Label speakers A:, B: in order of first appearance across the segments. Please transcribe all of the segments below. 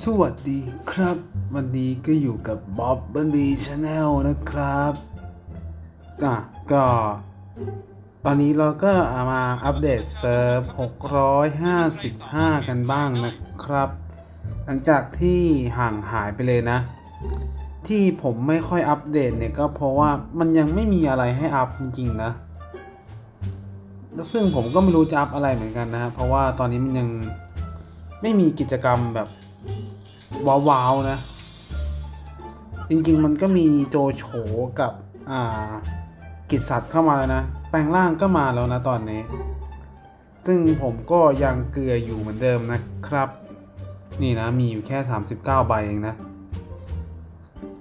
A: สวัสดีครับ วันนี้ก็อยู่กับบ๊อบบันบีชาแนลนะครับอะก็ ตอนนี้เราก็มาอัปเดตเซิร์ฟ 655 กันบ้างนะครับ หลังจากที่ห่างหายไปเลยนะ ที่ผมไม่ค่อยอัปเดตเนี่ยก็เพราะว่ามันยังไม่มีอะไรให้อัพจริงๆนะแล้วซึ่งผมก็ไม่รู้จะอัพอะไรเหมือนกันนะ เพราะว่าตอนนี้มันยังไม่มีกิจกรรมแบบ ว้าวๆนะ จริงๆมันก็มีโจโฉกับ อ่า กิจสัตว์เข้ามาแล้วนะ แปลงร่างก็มาแล้วนะตอนนี้ ซึ่งผมก็ยังเกลืออยู่เหมือนเดิมนะครับ นี่นะมีอยู่แค่ 39 ใบเองนะ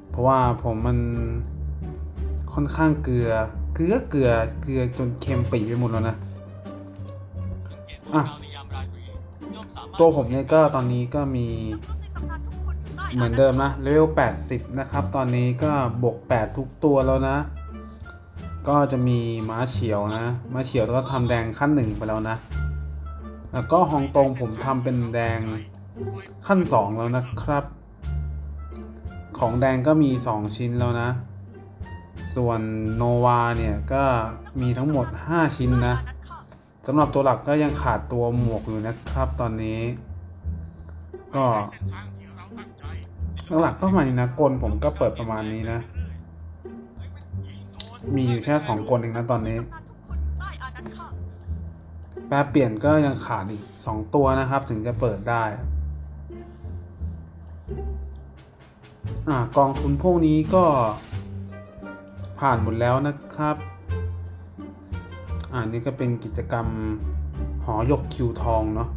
A: เพราะว่าผมมันค่อนข้างเกลือ เกลือเกลือเกลือจนเค็มปีไปหมดแล้วนะ อะ ตัวผมเนี่ยก็ตอนนี้ก็มีเหมือนเดิมนะเลเวล80 นะครับ ตอนนี้ก็บวก 8 ทุกตัวแล้วนะ ก็จะมีม้าเฉียวนะม้าเฉียวก็ทำแดงขั้นหนึ่งไปแล้วนะ แล้วก็ฮองตงผมทำเป็นแดงขั้น 2 แล้วนะครับ ของแดงก็มี 2 ชิ้นแล้วนะ ส่วนโนวาเนี่ยก็มีทั้งหมด 5 ชิ้นนะ สำหรับตัวหลักก็ยังขาดตัวหมวกอยู่นะครับ ตอนนี้ ก็หลักๆก็ประมาณนี้นะกลผมก็เปิดประมาณนี้นะ มีอยู่แค่สองกลเองนะตอนนี้แปรเปลี่ยนก็ยังขาดอีกสองตัวนะครับ ถึงจะเปิดได้อ่ากองทุนพวกนี้ก็ผ่านหมดแล้วนะครับ อ่านี่ก็เป็นกิจกรรมหอยกคิวทองเนาะ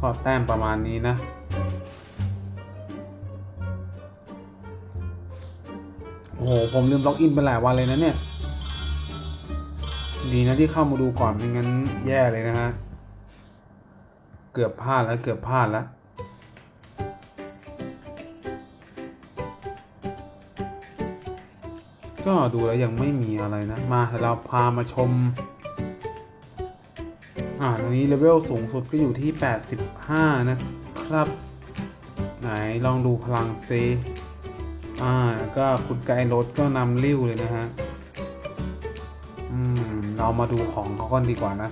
A: ก็แต้มประมาณนี้นะ โอ้โห ผมลืมล็อกอินไปหลายวันเลยนะเนี่ย ดีนะที่เข้ามาดูก่อนไม่งั้นแย่เลยนะฮะ เกือบพลาดแล้วเกือบพลาดแล้ว ก็ดูแล้วยังไม่มีอะไรนะ มาเราพามาชม อ่าตอนนี้เลเวลสูงสุดก็อยู่ที่ 85 นะครับ ไหนลองดูพลังซิอ่า ก็คุณไกด์รถก็นำริ้วเลยนะฮะ อืม เรามาดูของเขาก่อนดีกว่านะ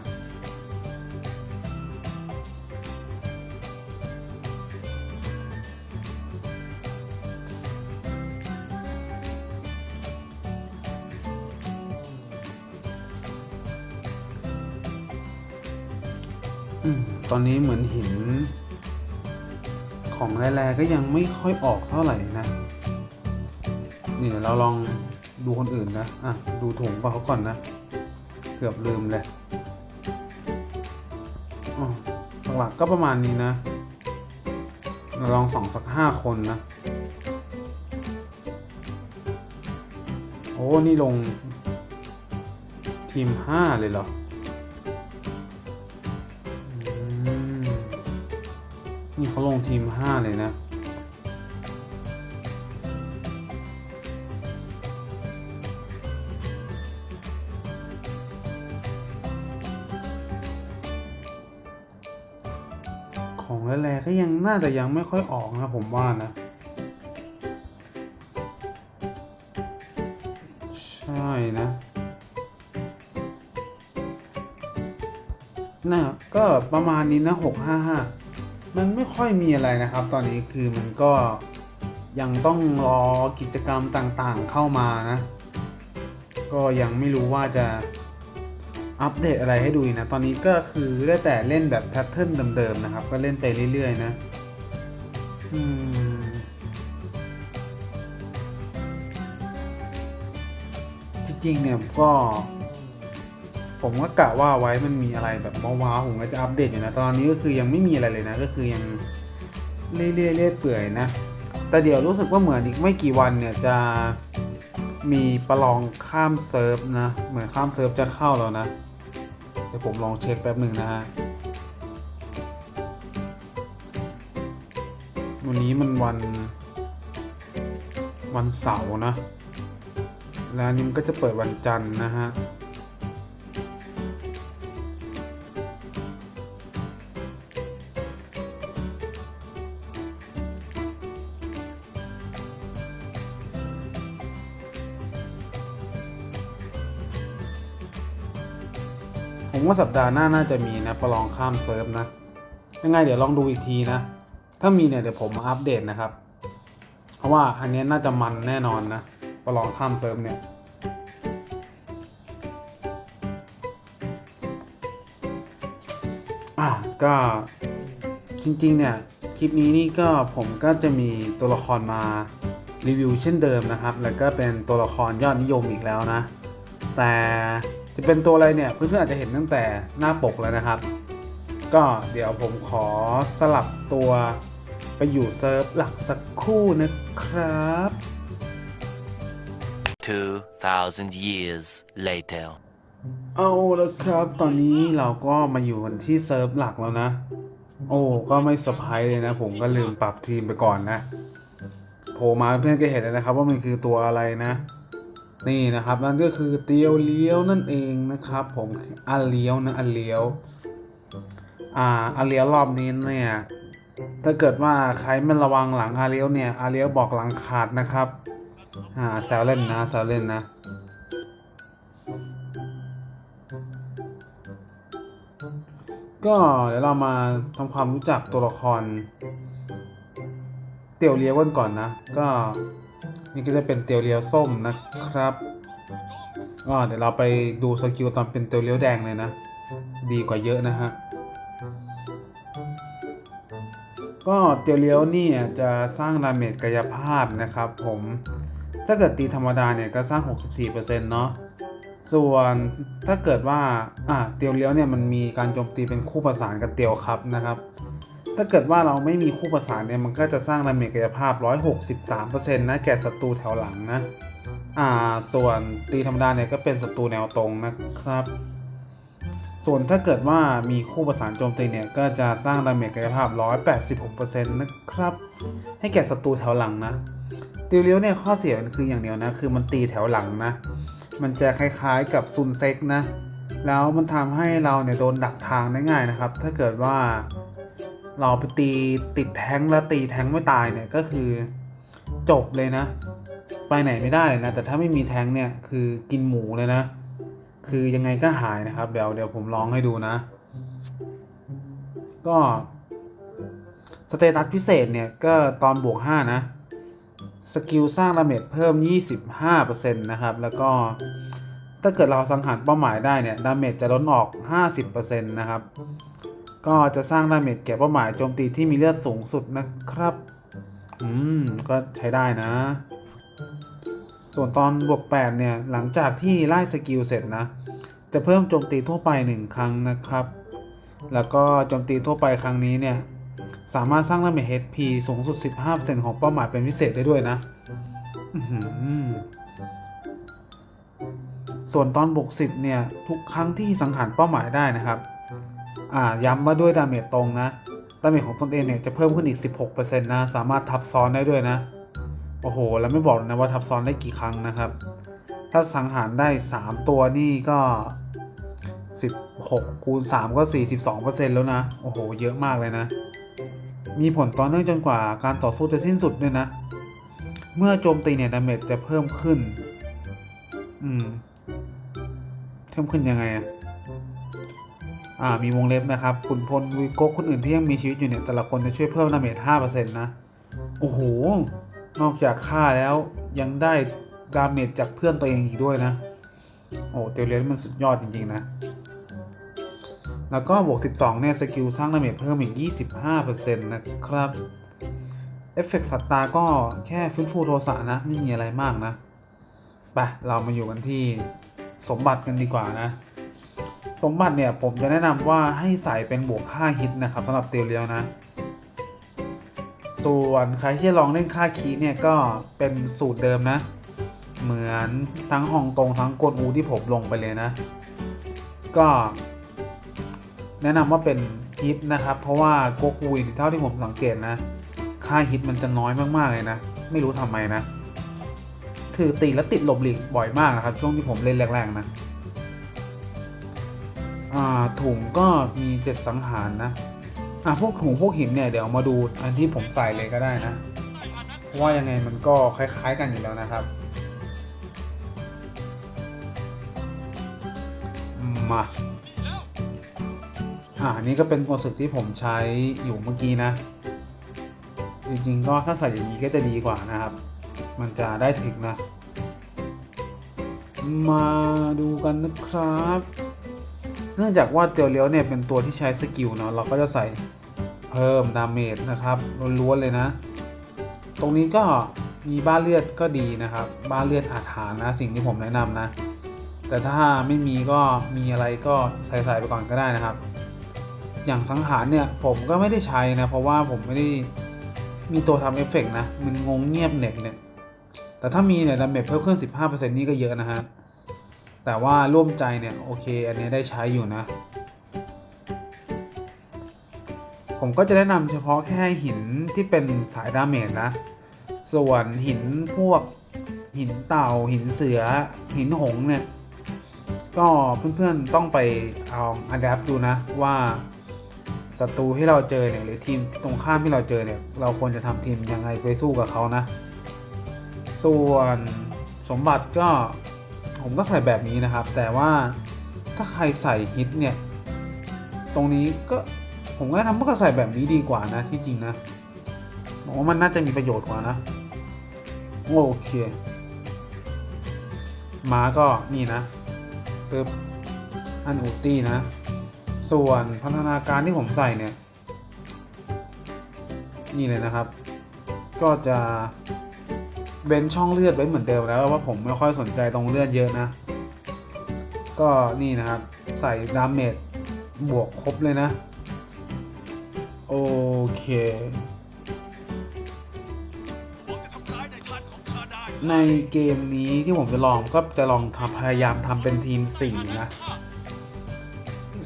A: อืมตอนนี้เหมือนหิน ของแร่ๆก็ยังไม่ค่อยออกเท่าไหร่นะ นี่เดี๋ยวเราลองดูคนอื่นนะ อะ ดูถุงของเขาก่อนนะ เกือบลืมเลยอ๋อหลักๆก็ประมาณนี้นะ เราลองสองสักห้าคนนะ โอ้ นี่ลงทีมห้าเลยเหรอ นี่เขาลงทีม 5 เลยนะ ของแร่ๆก็ยังน่าจะยังไม่ค่อยออกนะผมว่านะ ใช่นะน่ะก็ประมาณนี้นะ 655 มันไม่ค่อยมีอะไรนะครับ ตอนนี้คือมันก็ยังต้องรอกิจกรรมต่างๆเข้ามานะ ก็ยังไม่รู้ว่าจะอัปเดตอะไรให้ดูนะ ตอนนี้ก็คือได้แต่เล่นแบบแพทเทิร์นเดิมๆนะครับ ก็เล่นไปเรื่อยๆนะจริงๆเนี่ยก็ ผมก็กะว่าไว้มันมีอะไรแบบว้าวๆผมก็จะอัปเดตอยู่นะ ตอนนี้ก็คือยังไม่มีอะไรเลยนะ ก็คือยังเรื่อยๆเรื่อยเปื่อยนะ แต่เดี๋ยวรู้สึกว่าเหมือนอีกไม่กี่วันเนี่ยจะมีประลองข้ามเซิร์ฟนะ เหมือนข้ามเซิร์ฟจะเข้าแล้วนะ เดี๋ยวผมลองเช็คแป๊บหนึ่งนะฮะ วันนี้มันวันวันเสาร์นะ แล้วอันนี้มันก็จะเปิดวันจันทร์นะฮะ ผมว่าสัปดาห์หน้าน่าจะมีนะประลองข้ามเซิร์ฟนะยังไงเดี๋ยวลองดูอีกทีนะ ถ้ามีเนี่ยเดี๋ยวผมมาอัปเดตนะครับ เพราะว่าอันนี้น่าจะมันแน่นอนนะประลองข้ามเซิร์ฟเนี่ยอะก็จริงๆเนี่ยคลิปนี้นี่ก็ผมก็จะมีตัวละครมารีวิวเช่นเดิมนะครับ แล้วก็เป็นตัวละครยอดนิยมอีกแล้วนะ แต่ จะเป็นตัวอะไรเนี่ยเพื่อนๆอาจจะเห็นตั้งแต่หน้าปกแล้วนะครับ ก็เดี๋ยวผมขอสลับตัวไปอยู่เซิร์ฟหลักสักครู่นะครับ
B: 2,000 years later.
A: เอาละครับตอนนี้เราก็มาอยู่กันที่เซิร์ฟหลักแล้วนะ โอ้ก็ไม่เซอร์ไพรส์เลยนะ ผมก็ลืมปรับทีมไปก่อนนะโผล่มาเพื่อนก็เห็นแล้วนะครับ ว่ามันคือตัวอะไรนะ นี่นะครับนั่นก็คือเตียวเลี้ยวนั่นเองนะครับผมอันเลี้ยวนะอันเลี้ยวอ่าอันเลี้ยวรอบนี้เนี่ยถ้าเกิดว่าใครไม่ระวังหลังอาเลี้ยวเนี่ยอาเลี้ยวบอกหลังขาดนะครับอ่าแซวเล่นนะแซวเล่นนะก็เดี๋ยวเรามาทำความรู้จักตัวละคร เตียวเลี้ยวกันก่อนนะ ก็ นี่ก็จะเป็นเตียวเลียวส้มนะครับก็เดี๋ยวเราไปดูสกิลตอนเป็นเตียวเลียวแดงเลยนะ ดีกว่าเยอะนะฮะ ก็เตียวเลียวนี่จะสร้างดาเมจกายภาพนะครับผมถ้าเกิดตีธรรมดาเนี่ยก็สร้าง 64%เนาะส่วนถ้าเกิดว่าอ่าเตียวเลี้ยวเนี่ยมันมีการโจมตีเป็นคู่ประสานกับเตียวครับนะครับ ถ้าเกิดว่าเราไม่มีคู่ประสานเนี่ยมันก็จะสร้างดาเมจกายภาพ 163%นะแก่ศัตรูแถวหลังนะ อ่า ส่วนตีธรรมดาเนี่ยก็เป็นศัตรูแนวตรงนะครับ ส่วนถ้าเกิดว่ามีคู่ประสานโจมตีเนี่ยก็จะสร้างดาเมจกายภาพ 186%นะครับ ให้แก่ศัตรูแถวหลังนะตียวเลี้ยวเนี่ยข้อเสียมันคืออย่างเดียวนะ คือมันตีแถวหลังนะ มันจะคล้ายๆกับซุนเซ็กนะ แล้วมันทำให้เราเนี่ยโดนดักทางได้ง่ายนะครับ ถ้าเกิดว่า เราไปตีติดแท้งแล้วตีแท้งไม่ตายเนี่ยก็คือจบเลยนะ ไปไหนไม่ได้เลยนะ แต่ถ้าไม่มีแท้งเนี่ยคือกินหมูเลยนะ คือยังไงก็หายนะครับ เดี๋ยวเดี๋ยวผมลองให้ดูนะ ก็สเตตัสพิเศษเนี่ยก็ตอนบวก 5 นะ สกิลสร้างดาเมจเพิ่ม 25%นะครับ แล้วก็ถ้าเกิดเราสังหารเป้าหมายได้เนี่ยดาเมจจะลดออก 50%นะครับ ก็จะสร้างดาเมจแก่เป้าหมายโจมตีที่มีเลือดสูงสุดนะครับ อืม ก็ใช้ได้นะ ส่วนตอนบวก 8 เนี่ย หลังจากที่ไล่สกิลเสร็จนะ จะเพิ่มโจมตีทั่วไป 1 ครั้งนะครับ แล้วก็โจมตีทั่วไปครั้งนี้เนี่ย สามารถสร้างดาเมจ HP สูงสุด 15%ของเป้าหมายเป็นพิเศษได้ด้วยนะส่วนตอนบวก10 เนี่ย ทุกครั้งที่สังหารเป้าหมายได้นะครับ อ่าย้ำว่าด้วยดาเมจตรงนะดาเมจของตนเองเนี่ยจะเพิ่มขึ้นอีก 16%นะสามารถทับซ้อนได้ด้วยนะ โอ้โห แล้วไม่บอกนะว่าทับซ้อนได้กี่ครั้งนะครับ ถ้าสังหารได้ 3 ตัวนี่ก็ 16 คูณ 3 ก็ 42%แล้วนะ โอ้โห เยอะมากเลยนะ มีผลต่อเนื่องจนกว่าการต่อสู้จะสิ้นสุดด้วยนะ เมื่อโจมตีเนี่ยดาเมจจะเพิ่มขึ้น อืม เพิ่มขึ้นยังไงอะ มีวงเล็บนะครับขุนพลวิโก้คนอื่นที่ยังมีชีวิตอยู่เนี่ย แต่ละคนจะช่วยเพิ่มดาเมจ5%นะ โอ้โห นอกจากฆ่าแล้วยังได้ดาเมจจากเพื่อนตัวเองอีกด้วยนะ โอ้เตียวเลียนมันสุดยอดจริง ๆ นะ แล้วก็บวก 12 เนี่ย สกิลสร้างดาเมจเพิ่มอีก 25%นะครับ เอฟเฟกต์สัตตาก็แค่ฟื้นฟูโทสะนะ ไม่มีอะไรมากนะ ไป เรามาอยู่กันที่สมบัติกันดีกว่านะ สมบัติเนี่ยผมจะแนะนำว่าให้ใส่เป็นบวกค่าฮิตนะครับสำหรับเตียวเลียวนะ ส่วนใครที่ลองเล่นค่าคีเนี่ยก็เป็นสูตรเดิมนะ เหมือนทั้งฮ่องกงทั้งกวนอูที่ผมลงไปเลยนะ ก็แนะนำว่าเป็นฮิตนะครับเพราะว่าโกกูอินเท่าที่ผมสังเกตนะ ค่าฮิตมันจะน้อยมากๆเลยนะ ไม่รู้ทำไมนะ คือตีแล้วติดหลบหลีกบ่อยมากนะครับ ช่วงที่ผมเล่นแรกๆนะ ถุงก็มีเจ็ดสังหารนะอะพวกถุงพวกหินเนี่ยเดี๋ยวมาดูอันที่ผมใส่เลยก็ได้นะเพราะว่ายังไงมันก็คล้าย ๆ กันอยู่แล้วนะครับ มาอ่าอันนี้ก็เป็นโปรสึกที่ผมใช้อยู่เมื่อกี้นะ จริงๆก็ถ้าใส่อย่างนี้ก็จะดีกว่านะครับ มันจะได้ถึงนะ มาดูกันนะครับ เนื่องจากว่าเตียวเลี้ยวเนี่ยเป็นตัวที่ใช้สกิลเนาะเราก็จะใส่เพิ่มดาเมจนะครับล้วนๆเลยนะ ตรงนี้ก็มีบ้าเลือดก็ดีนะครับ บ้าเลือดอาถรรพ์นะสิ่งที่ผมแนะนำนะ แต่ถ้าไม่มีก็มีอะไรก็ใส่ๆไปก่อนก็ได้นะครับ อย่างสังหารเนี่ยผมก็ไม่ได้ใช้นะเพราะว่าผมไม่ได้มีตัวทำเอฟเฟกต์นะ มันงงเงียบเน็ตเนี่ย แต่ถ้ามีเนี่ยดาเมจเพิ่มขึ้น 15%นี่ก็เยอะนะฮะ แต่ว่าร่วมใจเนี่ยโอเค อันนี้ได้ใช้อยู่นะ ผมก็จะแนะนำเฉพาะแค่หินที่เป็นสายดาเมจนะ ส่วนหินพวกหินเต่าหินเสือ หินหงเนี่ย ก็เพื่อนๆต้องไปเอาอัดแอปดูนะว่าศัตรูที่เราเจอเนี่ยหรือทีมตรงข้ามที่เราเจอเนี่ย เราควรจะทำทีมยังไงไปสู้กับเขานะ ส่วนสมบัติก็ ผมก็ใส่แบบนี้นะครับ แต่ว่าถ้าใครใส่ฮิตเนี่ย ตรงนี้ก็ผมก็แนะนำว่าก็ใส่แบบนี้ดีกว่านะที่จริงนะผมว่ามันน่าจะมีประโยชน์กว่านะ โอเคมาก็นี่นะปึ๊บอันอุตี้นะ ส่วนพัฒนาการที่ผมใส่เนี่ย นี่เลยนะครับ ก็จะ เว้นช่องเลือดไว้เหมือนเดิมแล้วว่าผมไม่ค่อยสนใจตรงเลือดเยอะนะ ก็นี่นะครับ ใส่ดาเมจบวกครบเลยนะ โอเคในเกมนี้ที่ผมจะลองก็จะลองทำพยายามทำเป็นทีม4นะ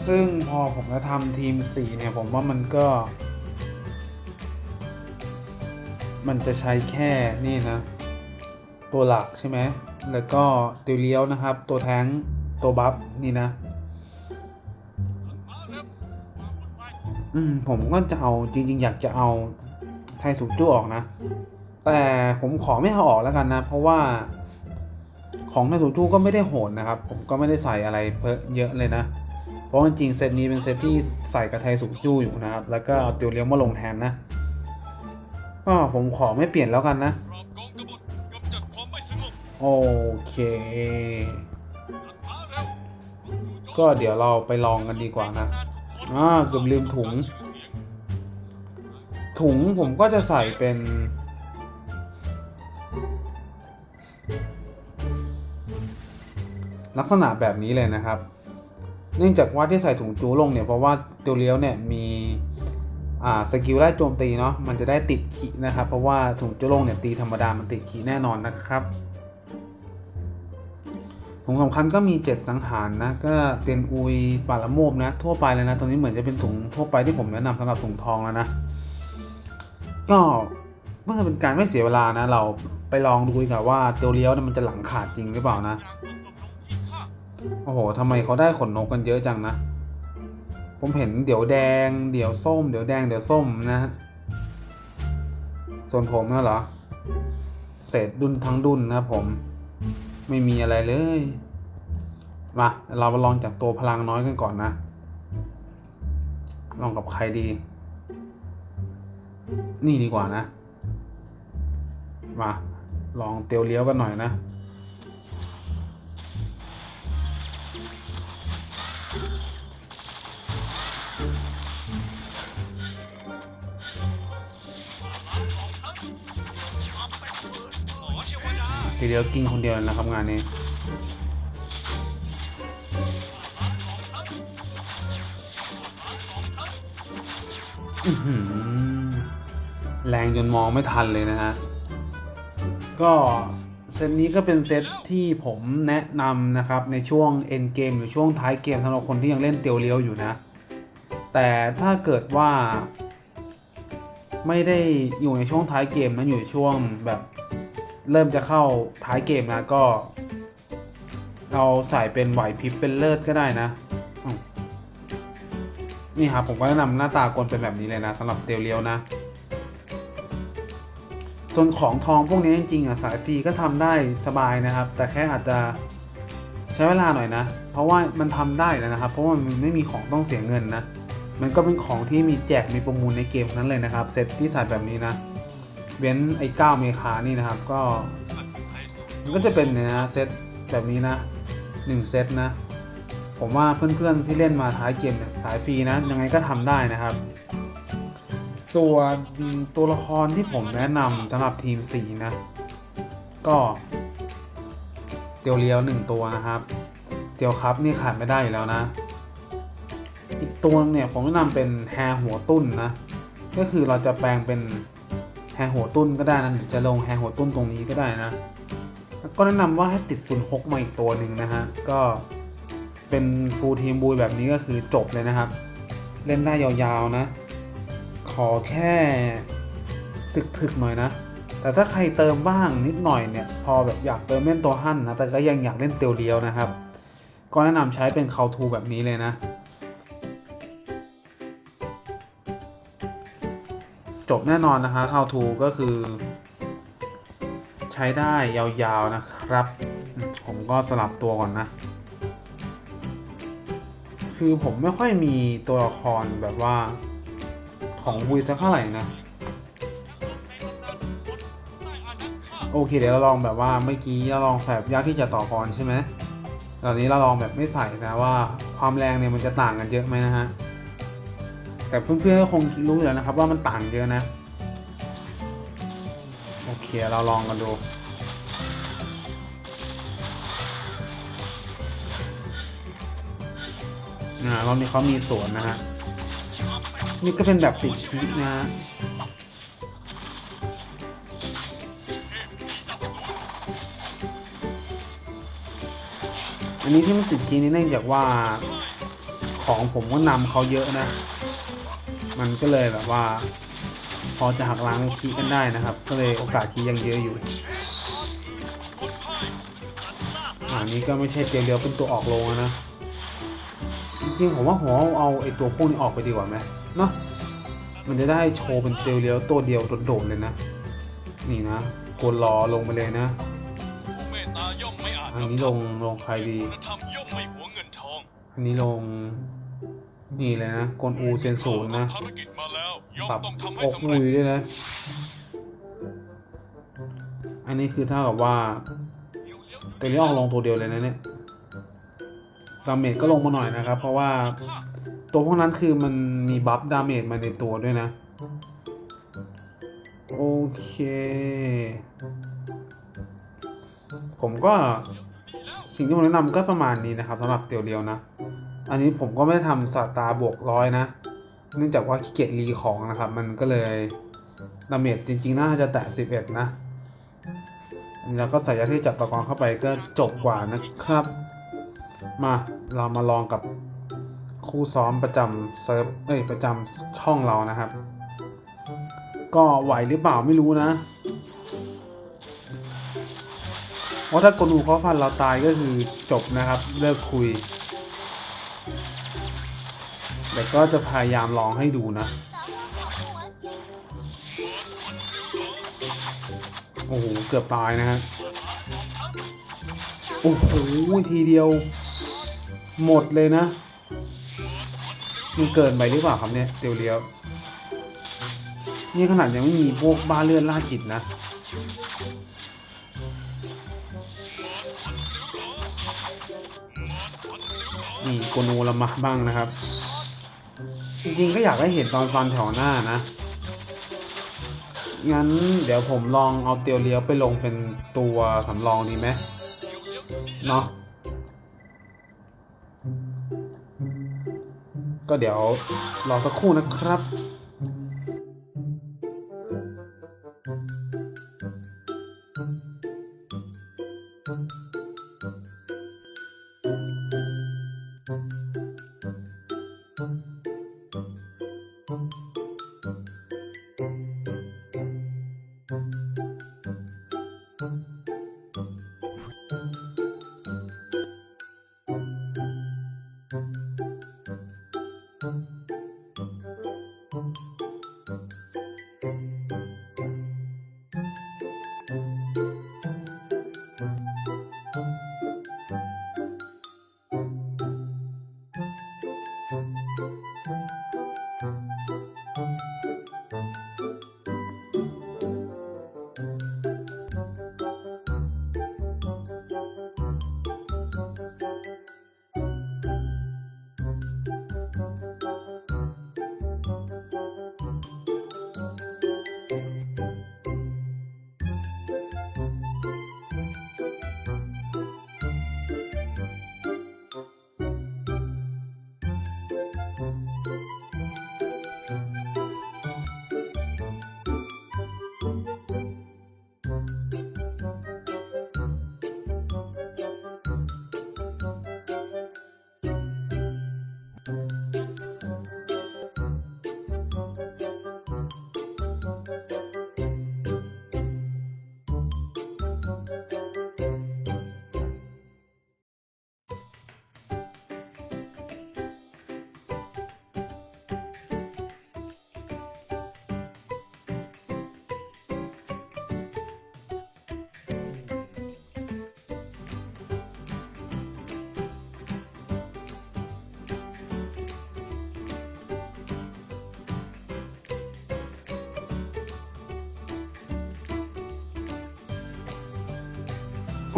A: ซึ่งพอผมจะทำทีม4เนี่ยผมว่ามันก็ มันจะใช้แค่นี่นะ ตัวหลักใช่ไหม แล้วก็ตัวเลี้ยวนะครับ ตัวแท้งตัวบัฟนี่นะ อืมผมก็จะเอาจริง ๆ อยากจะเอาไทสูจู้ออกนะ แต่ผมขอไม่เอาออกแล้วกันนะ เพราะว่าของไทสูจู้ก็ไม่ได้โหดนะครับ ผมก็ไม่ได้ใส่อะไรเพิ่มเยอะเลยนะ เพราะจริงๆเซตนี้เป็นเซตที่ใส่กับไทสูจู้อยู่นะครับ แล้วก็เอาตัวเลี้ยวมาลงแทนนะก็ผมขอไม่เปลี่ยนแล้วกันนะ โอเค ก็เดี๋ยวเราไปลองกันดีกว่านะอ่าเกือบลืมถุง ถุงผมก็จะใส่เป็น ลักษณะแบบนี้เลยนะครับ เนื่องจากว่าที่ใส่ถุงจูลงเนี่ย เพราะว่าตัวเลี้ยวเนี่ยมีอ่าสกิลไล่โจมตีเนาะมันจะได้ติดขีนะครับ เพราะว่าถุงจูลงเนี่ยตีธรรมดามันติดขีแน่นอนนะครับ ถุงสำคัญก็มี 7 สังหารนะ ก็เตียนอุยปาละโมบนะ ทั่วไปเลยนะตรงนี้เหมือนจะเป็นถุงทั่วไปที่ผมแนะนำสำหรับถุงทองแล้วนะ ก็เพื่อเป็นการไม่เสียเวลานะ เราไปลองดูดีกว่าว่าเตียวเลี้ยวมันจะหลังขาดจริงหรือเปล่านะ โอ้โหทำไมเขาได้ขนนกกันเยอะจังนะ ผมเห็นเดี๋ยวแดง เดี๋ยวส้ม เดี๋ยวแดง เดี๋ยวส้มนะส่วนผมน่ะเหรอ เศษดุนทั้งดุนนะผม ไม่มีอะไรเลย มา เรามาลองจากตัวพลังน้อยกันก่อนนะ ลองกับใครดี นี่ดีกว่านะ มา ลองเตียวเลี้ยวกันหน่อยนะ ทีเดียวกินคนเดียวนะครับงานนี้แรงจนมองไม่ทันเลยนะฮะ ก็เซตนี้ก็เป็นเซตที่ผมแนะนำนะครับ ในช่วง end game หรือช่วงท้ายเกมสำหรับคนที่ยังเล่นเตียวเลี้ยวอยู่นะ แต่ถ้าเกิดว่า ไม่ได้อยู่ในช่วงท้ายเกมนะอยู่ช่วงแบบ เริ่มจะเข้าท้ายเกมนะก็ เราใส่เป็นไหวพริบเป็นเลิศก็ได้นะ นี่ครับผมก็แนะนำหน้าตากลเป็นแบบนี้เลยนะสำหรับเตียวเลียวนะ ส่วนของทองพวกนี้จริงๆอะสายฟรีก็ทำได้สบายนะครับ แต่แค่อาจจะใช้เวลาหน่อยนะ เพราะว่ามันทำได้แล้วนะครับ เพราะว่ามันไม่มีของต้องเสียเงินนะมันก็เป็นของที่มีแจกมีประมูลในเกมนั้นเลยนะครับ เซตที่ใส่แบบนี้นะ เว้นไอ้9เมคานี่นะครับ ก็มันก็จะเป็นเนี่ยนะเซตแบบนี้นะ 1 เซตนะ ผมว่าเพื่อนๆที่เล่นมาท้ายเกมเนี่ยสายฟรีนะ ยังไงก็ทำได้นะครับ ส่วนตัวละครที่ผมแนะนำสำหรับทีมสีนะ ก็เตียวเลี้ยวหนึ่งตัวนะครับ เตียวครับนี่ขาดไม่ได้อยู่แล้วนะ อีกตัวนึงเนี่ยผมแนะนำเป็นแฮร์หัวตุ้นนะ ก็คือเราจะแปลงเป็น แฮร์หัวตุ้นก็ได้นะหรือจะลงแฮร์หัวตุ้นตรงนี้ก็ได้นะก็แนะนำว่าให้ติดซุนฮกมาอีกตัวหนึ่งนะฮะ ก็เป็นฟูลทีมบูยแบบนี้ก็คือจบเลยนะครับ เล่นได้ยาวๆนะ ขอแค่ถึกๆหน่อยนะ แต่ถ้าใครเติมบ้างนิดหน่อยเนี่ย พอแบบอยากเติมเล่นตัวหั่นนะ แต่ก็ยังอยากเล่นเตียวเลียวนะครับ ก็แนะนำใช้เป็นเคาทูแบบนี้เลยนะ จบแน่นอนนะคะเข้าทูก็คือ ใช้ได้ยาวๆนะครับ ผมก็สลับตัวก่อนนะ คือผมไม่ค่อยมีตัวละครแบบว่าของวุยสักเท่าไหร่นะ โอเคเดี๋ยวเราลองแบบว่าเมื่อกี้เราลองใส่แบบยากที่จะต่อกรใช่ไหมตอนนี้เราลองแบบไม่ใส่นะว่าความแรงเนี่ยมันจะต่างกันเยอะไหมนะฮะ แต่เพื่อนๆก็คงรู้อยู่แล้วนะครับ ว่ามันต่างเยอะนะโอเคเราลองกันดูอ่ารอบนี้เขามีสวนนะฮะ นี่ก็เป็นแบบติดคีนะฮะอันนี้ที่มันติดคีนี่เนื่องจากว่าของผมก็นำเขาเยอะนะ มันก็เลยแบบว่า พอจะหักล้างคีกันได้นะครับ ก็เลยโอกาสคียังเยอะอยู่อ่านี้ก็ไม่ใช่เตียวเดียวเป็นตัวออกโรงนะจริงๆผมว่าผมเอาเอาไอตัวพวกนี้ออกไปดีกว่าไหมเนาะมันจะได้โชว์เป็นเตียวเดียวตัวเดียวโดดๆเลยนะ นี่นะกดรอลงไปเลยนะ
C: อั
A: นนี้ลงลงใครดี
C: อัน
A: นี้ลง นี่เลยนะกลอูเซนศูนย์นะ
C: ภารกิจมาแล้วย่อม
A: ปรับ
C: ต้องทำให้
A: อก
C: สำ
A: มุ
C: เร็จ
A: ยด้วยนะ อันนี้คือเท่ากับว่าตัวนี้ออกลงตัวเดียวเลยนะเนี่ยดาเมจก็ลงมาหน่อยนะครับ เพราะว่าตัวพวกนั้นคือมันมีบัฟดาเมจมาในตัวด้วยนะ โอเค ผมก็สิ่งที่ผมแนะนำก็ประมาณนี้นะครับสำหรับเตียวเดียวนะ อันนี้ผมก็ไม่ได้ทำสตาร์บวกร้อยนะ เนื่องจากว่าขี้เกียจรีของนะครับ มันก็เลยดาเมจจริงๆ น่าจะแตะ 11 นะอันนี้เราก็ใส่ยาที่จับตะกอนเข้าไปก็จบกว่านะครับ มาเรามาลองกับคู่ซ้อมประจำเซิร์ฟเอ้ยประจำช่องเรานะครับ ก็ไหวหรือเปล่าไม่รู้นะเพราะถ้ากดอูเขาฟันเราตายก็คือจบนะครับ เลิกคุย แต่ก็จะพยายามลองให้ดูนะ โอ้โห เกือบตายนะฮะ โอ้โห ทีเดียว หมดเลยนะ มันเกินไปหรือเปล่าครับเนี่ยเตียวเลี้ยวนี่ขนาดยังไม่มีพวกบ้าเลือดล่าจิตนะ นี่โกโนละมาบ้างนะครับ จริงๆก็อยากให้เห็นตอนฟันแถวหน้านะ งั้นเดี๋ยวผมลองเอาเตียวเลี้ยวไปลงเป็นตัวสำรองดีไหมเนาะก็เดี๋ยวรอสักครู่นะครับ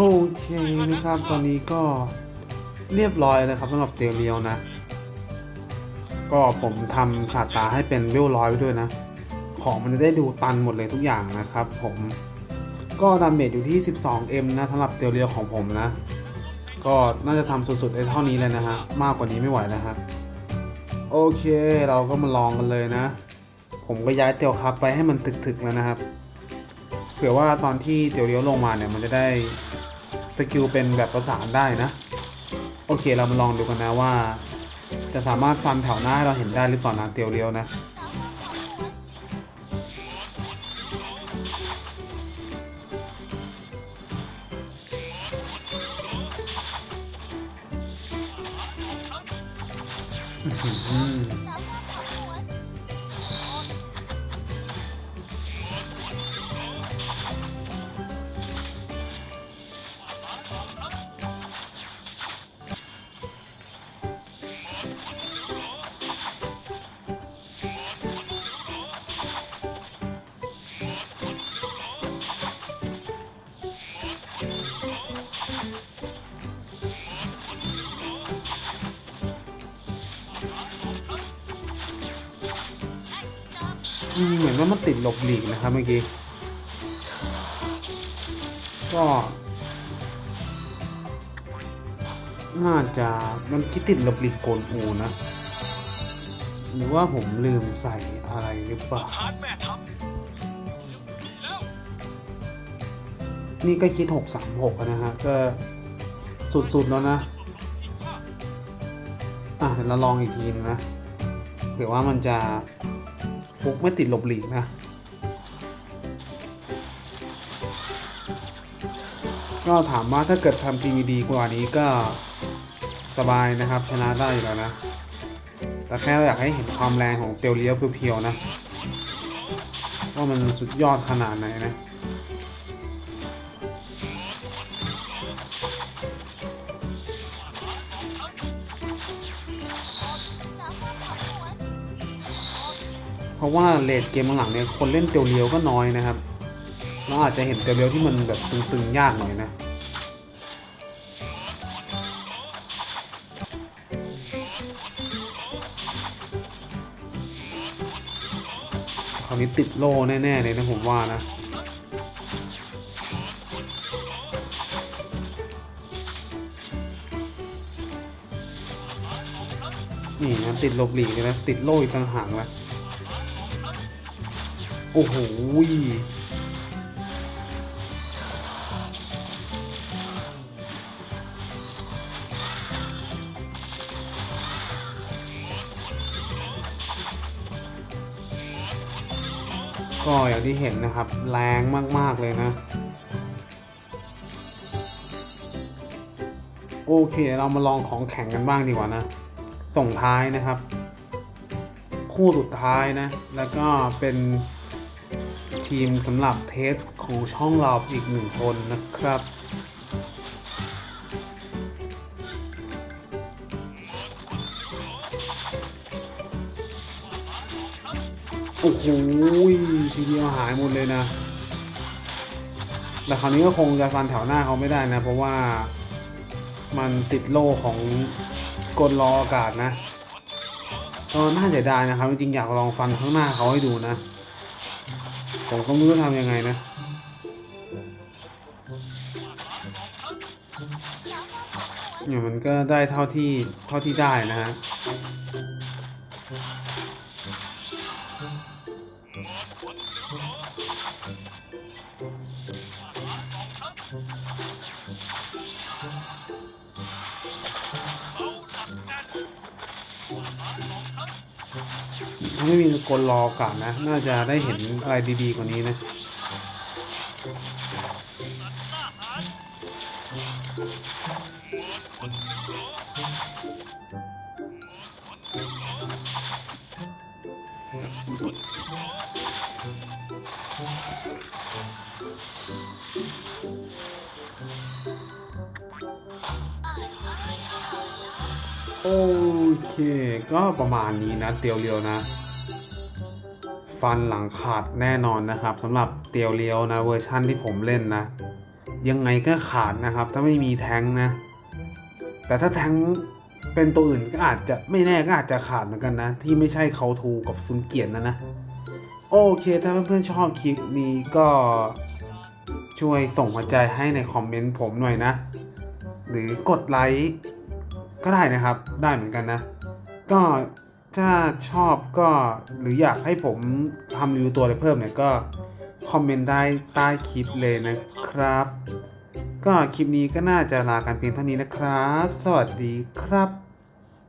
A: โอเคนะครับตอนนี้ก็เรียบร้อยนะครับสำหรับเตียวเลียวนะ ก็ผมทำฉาดตาให้เป็นเวลร้อยไว้ด้วยนะ ของมันจะได้ดูตันหมดเลยทุกอย่างนะครับ ผมก็ดาเมจอยู่ที่ 12m นะสำหรับเตียวเลียวของผมนะ ก็น่าจะทำสุดๆได้เท่านี้เลยนะฮะ มากกว่านี้ไม่ไหวแล้วฮะ โอเคเราก็มาลองกันเลยนะ ผมก็ย้ายเตียวครับไปให้มันถึกๆแล้วนะครับ เผื่อว่าตอนที่เตียวเลี้ยวลงมาเนี่ยมันจะได้ สกิลเป็นแบบประสานได้นะ โอเคเรามาลองดูกันนะว่า จะสามารถฟันแถวหน้าให้เราเห็นได้หรือเปล่านะเตียวเลี้ยวนะ เหมือนว่ามันติดหลบหลีกนะครับเมื่อกี้ ก็น่าจะมันคิดติดหลบหลีกโกนอูนะ หรือว่าผมลืมใส่อะไรหรือเปล่า
C: นี่
A: ก็คิด 636 นะฮะ ก็สุด ๆ แล้วนะ อะเดี๋ยวเราลองอีกทีนึงนะเผื่อว่ามันจะ ฟุกไม่ติดหลบหลีกนะก็ถามว่าถ้าเกิดทำทีมดีกว่านี้ก็สบายนะครับชนะได้อยู่แล้วนะ แต่แค่เราอยากให้เห็นความแรงของเตียวเลี้ยวเพียวๆนะ ว่ามันสุดยอดขนาดไหนนะ เพราะว่าเลดเกมหลังเนี่ยคนเล่นเตียวเลียวก็น้อยนะครับ เราอาจจะเห็นเตียวเลียวที่มันแบบตึงๆยากหน่อยนะคราวนี้ติดโล่แน่ๆเลยนะผมว่านะนี่นะติดหลบหลีกเลยนะติดโล่อีกต่างหากละ โอ้โหก็อย่างที่เห็นนะครับ แรงมาก ๆ เลยนะ โอเค เรามาลองของแข็งกันบ้างดีกว่านะ ส่งท้ายนะครับ คู่สุดท้ายนะ แล้วก็เป็น ทีมสำหรับเทสของช่องเราอีกหนึ่งคนนะครับ โอ้โหทีเดียวหายหมดเลยนะ แต่คราวนี้ก็คงจะฟันแถวหน้าเขาไม่ได้นะ เพราะว่ามันติดโล่ของกลล้ออากาศนะก็น่าเสียดายนะครับ จริงๆอยากลองฟันข้างหน้าเขาให้ดูนะ ผมก็ไม่รู้ทำยังไงนะเนี่ยมันก็ได้เท่าที่เท่าที่ได้นะฮะ ถ้าไม่มีกลรออกาศนะ น่าจะได้เห็นอะไรดีๆกว่านี้นะโอเค ก็ประมาณนี้นะ เตียวเรียวนะ ฟันหลังขาดแน่นอนนะครับสำหรับเตียวเลียวนะเวอร์ชั่นที่ผมเล่นนะ ยังไงก็ขาดนะครับ ถ้าไม่มีแท้งนะ แต่ถ้าแท้งเป็นตัวอื่นก็อาจจะไม่แน่ก็อาจจะขาดเหมือนกันนะ ที่ไม่ใช่เขาทูกับซุนเกียนนะนะ โอเค ถ้าเพื่อนๆชอบคลิปนี้ก็ช่วยส่งหัวใจให้ในคอมเมนต์ผมหน่อยนะ หรือกดไลค์ก็ได้นะครับได้เหมือนกันนะ ก็ ถ้าชอบก็หรืออยากให้ผมทำรีวิวตัวอะไรเพิ่มเนี่ยก็คอมเมนต์ได้ใต้คลิปเลยนะครับ ก็คลิปนี้ก็น่าจะลากันเพียงเท่านี้นะครับ สวัสดีครับ